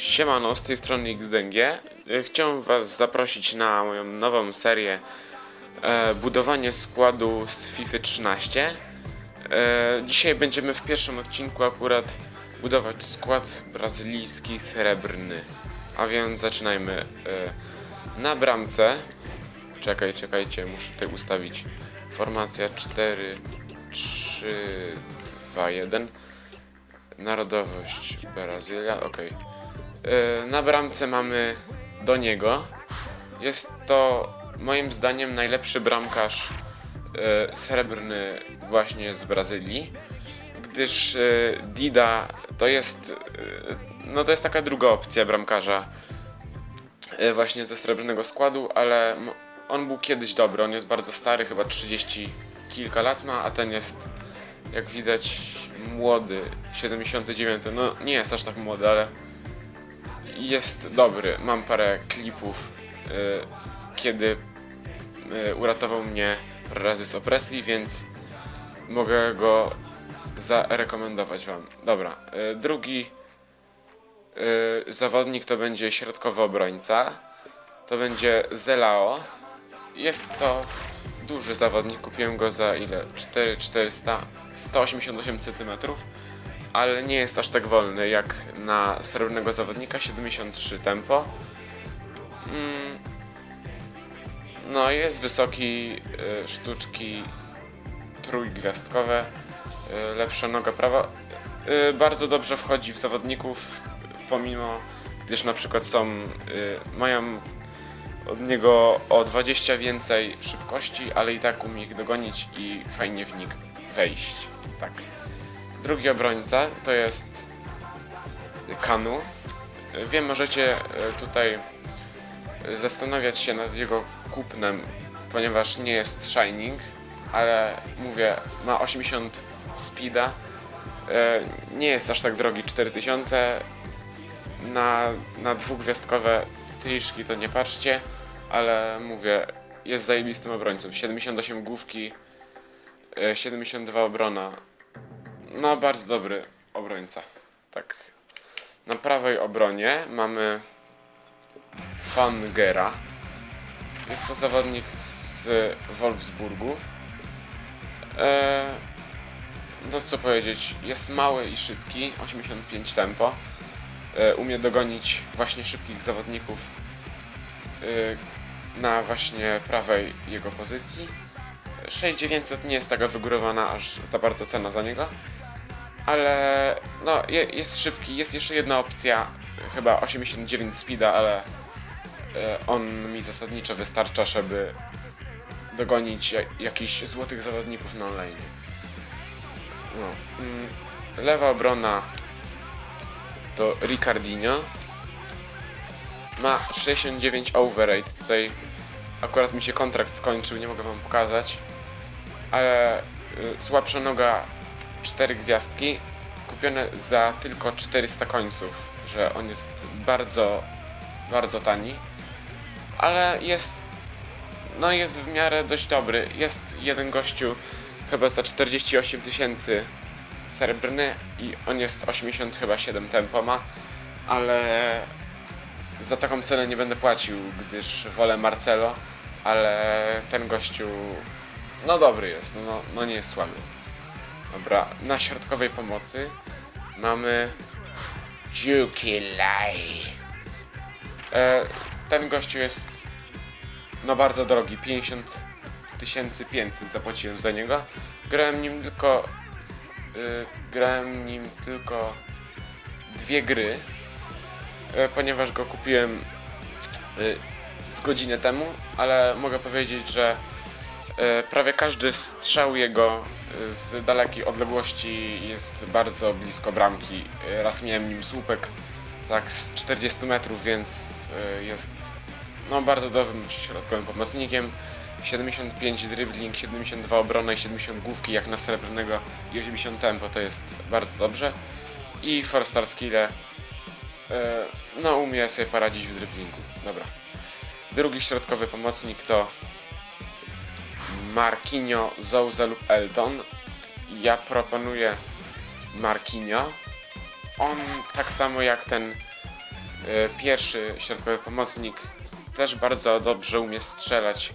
Siemano, z tej strony XDNG. Chciałem Was zaprosić na moją nową serię e, Budowanie składu z FIFA 13. E, dzisiaj będziemy w pierwszym odcinku akurat budować skład brazylijski srebrny. A więc zaczynajmy. E, na bramce. Czekaj, czekajcie, muszę tutaj ustawić. Formacja 4, 3, 2, 1. Narodowość Brazylia, ok. Na bramce mamy do niego. Jest to moim zdaniem najlepszy bramkarz e, srebrny właśnie z Brazylii, gdyż e, Dida to jest e, no to jest taka druga opcja bramkarza e, właśnie ze srebrnego składu, ale on był kiedyś dobry, on jest bardzo stary, chyba 30 kilka lat ma, a ten jest jak widać młody, 79, no nie jest aż tak młody, ale jest dobry. Mam parę klipów, y, kiedy y, uratował mnie razy z opresji, więc mogę go zarekomendować wam. Dobra, y, drugi zawodnik to będzie środkowy obrońca. To będzie Zelao. Jest to duży zawodnik, kupiłem go za ile? 4400, 188 cm, ale nie jest aż tak wolny jak na srebrnego zawodnika, 73 tempo. Mm. No, jest wysoki, y, sztuczki trójgwiazdkowe, y, lepsza noga prawa. Y, bardzo dobrze wchodzi w zawodników, pomimo gdyż na przykład są, mają od niego o 20 więcej szybkości, ale i tak umie ich dogonić i fajnie w nich wejść. Tak. Drugi obrońca to jest Kanu. Wiem, możecie e, tutaj e, zastanawiać się nad jego kupnem, ponieważ nie jest Shining, ale mówię, ma 80 speeda. E, Nie jest aż tak drogi, 4000. Na, na dwugwiazdkowe triszki to nie patrzcie, ale mówię, jest zajebistym obrońcą. 78 główki, e, 72 obrona. No, bardzo dobry obrońca. Tak. Na prawej obronie mamy Fangera. Jest to zawodnik z Wolfsburgu. E, no co powiedzieć, jest mały i szybki, 85 tempo. E, umie dogonić właśnie szybkich zawodników e, na właśnie prawej jego pozycji. 6900 nie jest taka wygórowana aż za bardzo cena za niego. Ale no je, jest szybki, jest jeszcze jedna opcja, chyba 89 speeda, ale e, on mi zasadniczo wystarcza, żeby dogonić ja- jakichś złotych zawodników na online. No. mm, Lewa obrona to Ricardinho. Ma 69 overrate. Tutaj akurat mi się kontrakt skończył, nie mogę wam pokazać. Ale y, słabsza noga 4 gwiazdki. Kupione za tylko 400 końców, że on jest bardzo, bardzo tani. Ale jest, no jest w miarę dość dobry. Jest jeden gościu chyba za 48 tysięcy srebrny i on jest 80 chyba 7 tempo ma, ale za taką cenę nie będę płacił, gdyż wolę Marcelo, ale ten gościu no dobry jest, no, no nie jest słaby. Dobra, na środkowej pomocy mamy Juki Lai. E, ten gościu jest no bardzo drogi, 50 500 zapłaciłem za niego. Grałem nim tylko y, grałem nim tylko dwie gry, e, ponieważ go kupiłem y, z godzinę temu, ale mogę powiedzieć, że prawie każdy strzał jego y, z dalekiej odległości jest bardzo blisko bramki. E, Raz miałem nim słupek tak z 40 metrów, więc e, jest no bardzo dobrym środkowym pomocnikiem. 75 dribbling, 72 obrona i 70 główki jak na srebrnego i 80 tempo to jest bardzo dobrze. I four star skille e, no umie sobie poradzić w dribblingu. Dobra. Drugi środkowy pomocnik to Marquinho, Zouza lub Elton. Ja proponuję Marquinho. On tak samo jak ten Pierwszy środkowy pomocnik też bardzo dobrze umie strzelać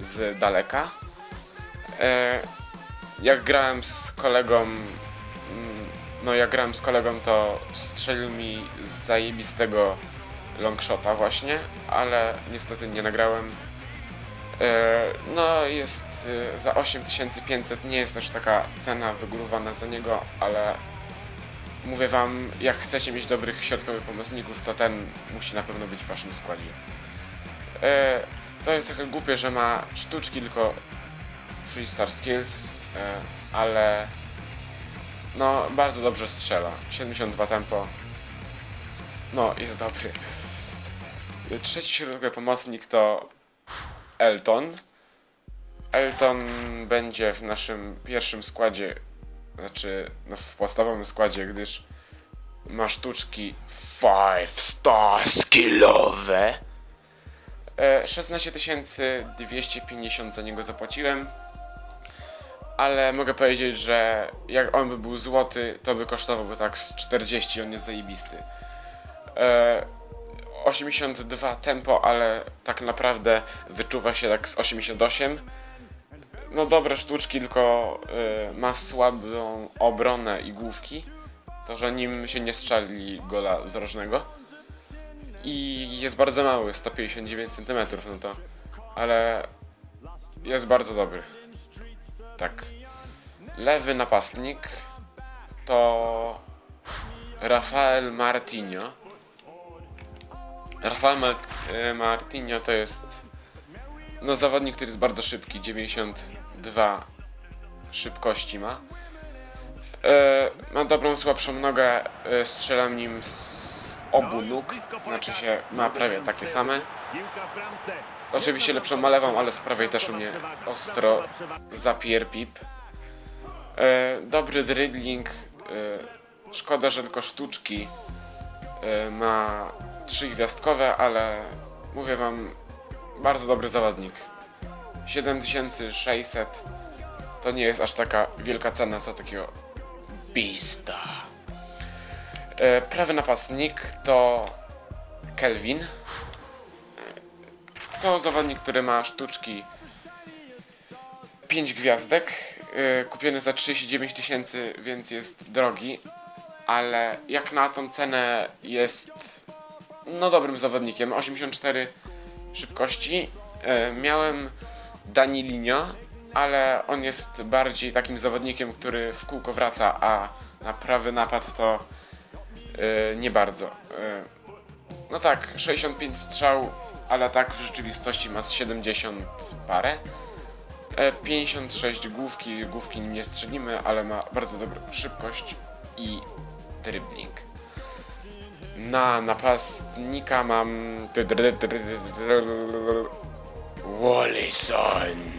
z daleka. E, jak grałem z kolegą, mm, no jak grałem z kolegą, to strzelił mi z zajebistego longshota właśnie, ale niestety nie nagrałem. E, no jest za 8500, nie jest też taka cena wygórowana za niego, ale mówię wam, jak chcecie mieć dobrych środkowych pomocników, to ten musi na pewno być w waszym składzie. E, to jest trochę głupie, że ma sztuczki tylko Free Star Skills, e, ale no bardzo dobrze strzela. 72 tempo. No, jest dobry. Trzeci środkowy pomocnik to Elton. Elton będzie w naszym pierwszym składzie, znaczy no, w podstawowym składzie, gdyż ma sztuczki 5 star skillowe. E, 16 250 za niego zapłaciłem. Ale mogę powiedzieć, że jak on by był złoty, to by kosztowałby tak z 40, on jest zajebisty. E, 82 tempo, ale tak naprawdę wyczuwa się tak z 88. No dobre sztuczki, tylko y, ma słabą obronę i główki. To, że nim się nie strzeli gola z. I jest bardzo mały, 159 cm, no to... Ale jest bardzo dobry. Tak. Lewy napastnik to Rafael Martinho. Rafael e, Martinho to jest no zawodnik, który jest bardzo szybki, 92 szybkości ma. E, ma dobrą, słabszą nogę, e, strzelam nim z obu nóg, znaczy się ma prawie takie same. Oczywiście lepszą ma lewą, ale z prawej też umie ostro zapier pip. E, dobry dribbling, szkoda, że tylko sztuczki ma trzy gwiazdkowe, ale mówię wam, bardzo dobry zawodnik. 7600 to nie jest aż taka wielka cena za takiego beasta. E, prawy napastnik to Kelvin. E, To zawodnik, który ma sztuczki 5 gwiazdek. E, Kupiony za 39 tysięcy, więc jest drogi. Ale jak na tą cenę jest no dobrym zawodnikiem. 84 szybkości. Miałem Danilinho, ale on jest bardziej takim zawodnikiem, który w kółko wraca, a na prawy napad to e, nie bardzo. E, No tak, 65 strzał, ale tak w rzeczywistości ma z 70 parę. E, 56 główki, główki nim nie strzelimy, ale ma bardzo dobrą szybkość i dribbling. Na napastnika mam... Wallison.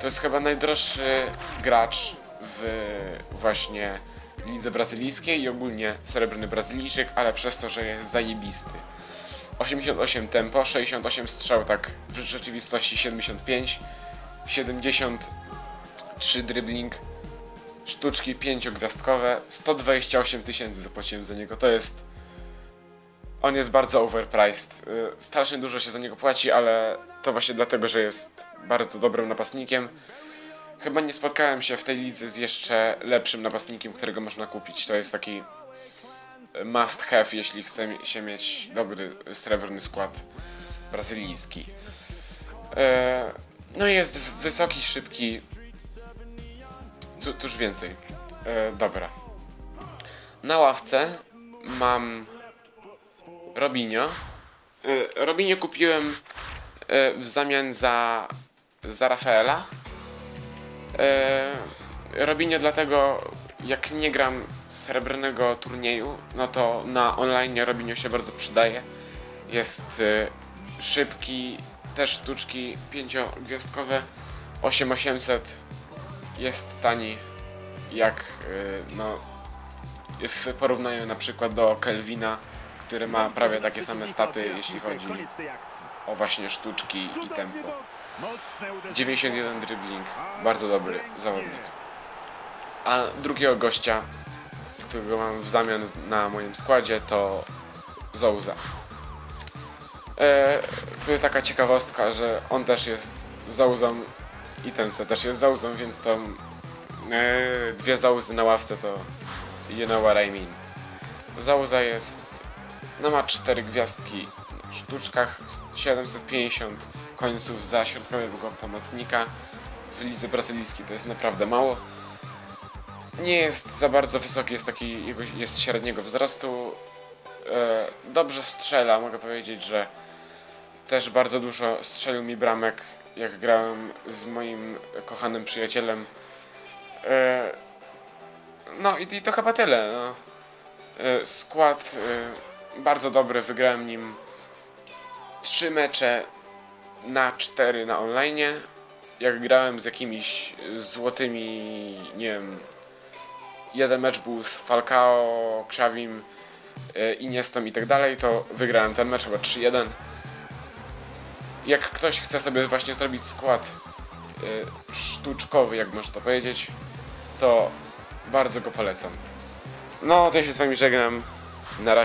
To jest chyba najdroższy gracz w właśnie lidze brazylijskiej i ogólnie srebrny Brazylijczyk, ale przez to, że jest zajebisty. 88 tempo, 68 strzał, tak w rzeczywistości 75, 73 dribbling, sztuczki 5-gwiazdkowe, 128 tysięcy zapłaciłem za niego, to jest... On jest bardzo overpriced. Y, Strasznie dużo się za niego płaci, ale to właśnie dlatego, że jest bardzo dobrym napastnikiem. Chyba nie spotkałem się w tej lidze z jeszcze lepszym napastnikiem, którego można kupić. To jest taki must have, jeśli chce się mieć dobry srebrny skład brazylijski. E, No i jest wysoki, szybki. Cóż więcej. E, Dobra. Na ławce mam Robinio. E, Robinio kupiłem e, w zamian za, za Rafaela. E, Robinio dlatego, jak nie gram srebrnego turnieju, no to na online Robinio się bardzo przydaje. Jest szybki, też sztuczki pięciogwiazdkowe, 8800 jest tani jak no w porównaniu na przykład do Kelvina, który ma prawie takie same staty, jeśli chodzi o właśnie sztuczki i tempo. 91 dribbling, bardzo dobry zawodnik. A drugiego gościa, którego mam w zamian na moim składzie, to Zouza. E, tu taka ciekawostka, że on też jest Zouzą i ten se też jest Zouzą, więc to e, dwie Zouzy na ławce to you know what I mean. Zouza jest, no ma cztery gwiazdki na sztuczkach, 750 końców za środkowego pomocnika. W lidze brazylijskiej to jest naprawdę mało. Nie jest za bardzo wysoki, jest taki, jest średniego wzrostu. E, dobrze strzela, mogę powiedzieć, że też bardzo dużo strzelił mi bramek, jak grałem z moim kochanym przyjacielem. E, no i, to chyba tyle. No. E, skład bardzo dobry, wygrałem nim trzy mecze na 4 na online. Jak grałem z jakimiś złotymi, nie wiem, jeden mecz był z Falcao, Xavim, e, Iniestą i tak dalej, to wygrałem ten mecz chyba 3-1. Jak ktoś chce sobie właśnie zrobić skład e, sztuczkowy, jak można to powiedzieć, to bardzo go polecam. No, to ja się z wami żegnam. Na razie.